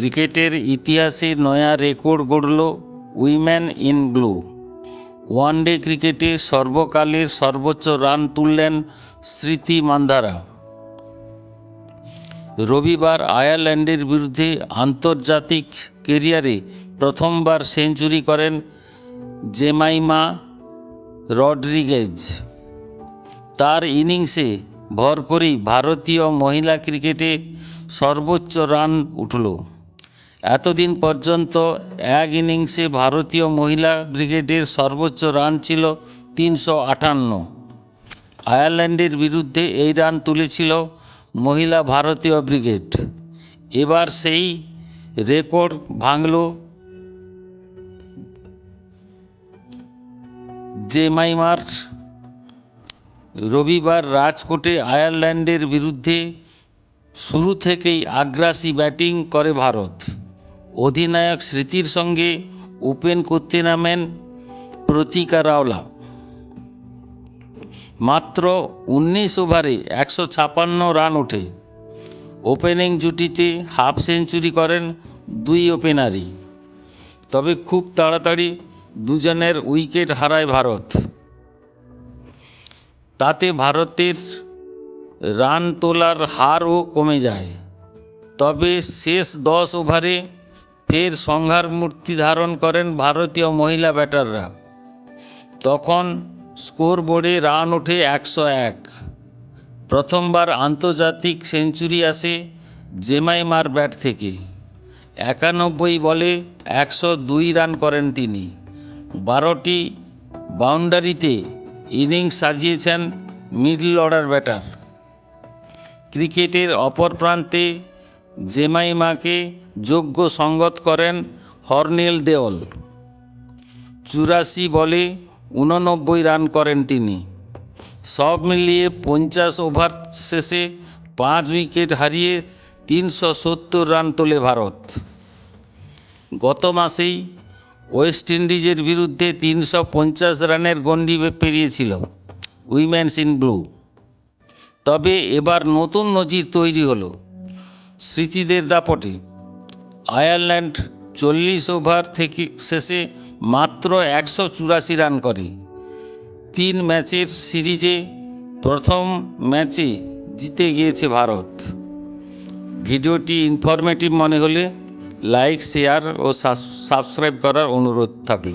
ক্রিকেটের ইতিহাসে নয়া record গড়ল women in blue. One day ক্রিকেটে সর্বকালের সর্বোচ্চ রান তুললেন স্মৃতি মান্ধানা রবিবার আয়ারল্যান্ডের বিরুদ্ধে আন্তর্জাতিক কেরিয়ারে প্রথমবার সেঞ্চুরি করেন জেমাইমা রডরিগেজ। তার ইনিংসে ভর করেই ভারতীয় মহিলা ক্রিকেটে সর্বোচ্চ রান উঠল। এতদিন পর্যন্ত এক ইনিংসে ভারতীয় মহিলা ক্রিকেটের সর্বোচ্চ রান ছিল তিনশো আটান্ন। আয়ারল্যান্ডের বিরুদ্ধে এই রান তুলেছিল মহিলা ভারতীয় ব্রিগেড। এবার সেই রেকর্ড ভাঙল। জেমাইমার রবিবার রাজকোটে আয়ারল্যান্ডের বিরুদ্ধে শুরু থেকেই আগ্রাসী ব্যাটিং করে ভারত। অধিনায়ক স্মৃতির সঙ্গে ওপেন করতে নামেন প্রতিকা রাওলা। মাত্র উনিশ ওভারে একশো ছাপান্ন রান ওঠে। ওপেনিং জুটিতে হাফ সেঞ্চুরি করেন দুই ওপেনারই। তবে খুব তাড়াতাড়ি দুজনের উইকেট হারায় ভারত। তাতে ভারতের রান তোলার হারও কমে যায়। তবে শেষ দশ ওভারে ফের সংহার মূর্তি ধারণ করেন ভারতীয় মহিলা ব্যাটাররা। তখন স্কোর বোর্ডে রান ওঠে একশো এক। প্রথমবার আন্তর্জাতিক সেঞ্চুরি আসে জেমাইমার ব্যাট থেকে। একানব্বই বলে একশো দুই রান করেন তিনি। বারোটি বাউন্ডারিতে ইনিংস সাজিয়েছেন মিডল অর্ডার ব্যাটার। ক্রিকেটের অপর প্রান্তে জেমাইমাকে যোগ্য সঙ্গত করেন হর্নেল দেওল। চুরাশি বলে উননব্বই রান করেন তিনি। সব মিলিয়ে পঞ্চাশ ওভার শেষে পাঁচ উইকেট হারিয়ে তিনশো সত্তর রান তোলে ভারত। গত মাসেই ওয়েস্ট ইন্ডিজের বিরুদ্ধে তিনশো পঞ্চাশ রানের গণ্ডি পেরিয়েছিল উইমেন্স ইন ব্লু। তবে এবার নতুন নজির তৈরি হলো। স্মৃতিদের দাপটে। আয়ারল্যান্ড চল্লিশ ওভার থেকে শেষে মাত্র একশো চুরাশি রান করে। তিন ম্যাচের সিরিজে প্রথম ম্যাচে জিতে গিয়েছে ভারত। ভিডিওটি ইনফরমেটিভ মনে হলে লাইক শেয়ার ও সাবস্ক্রাইব করার অনুরোধ থাকল।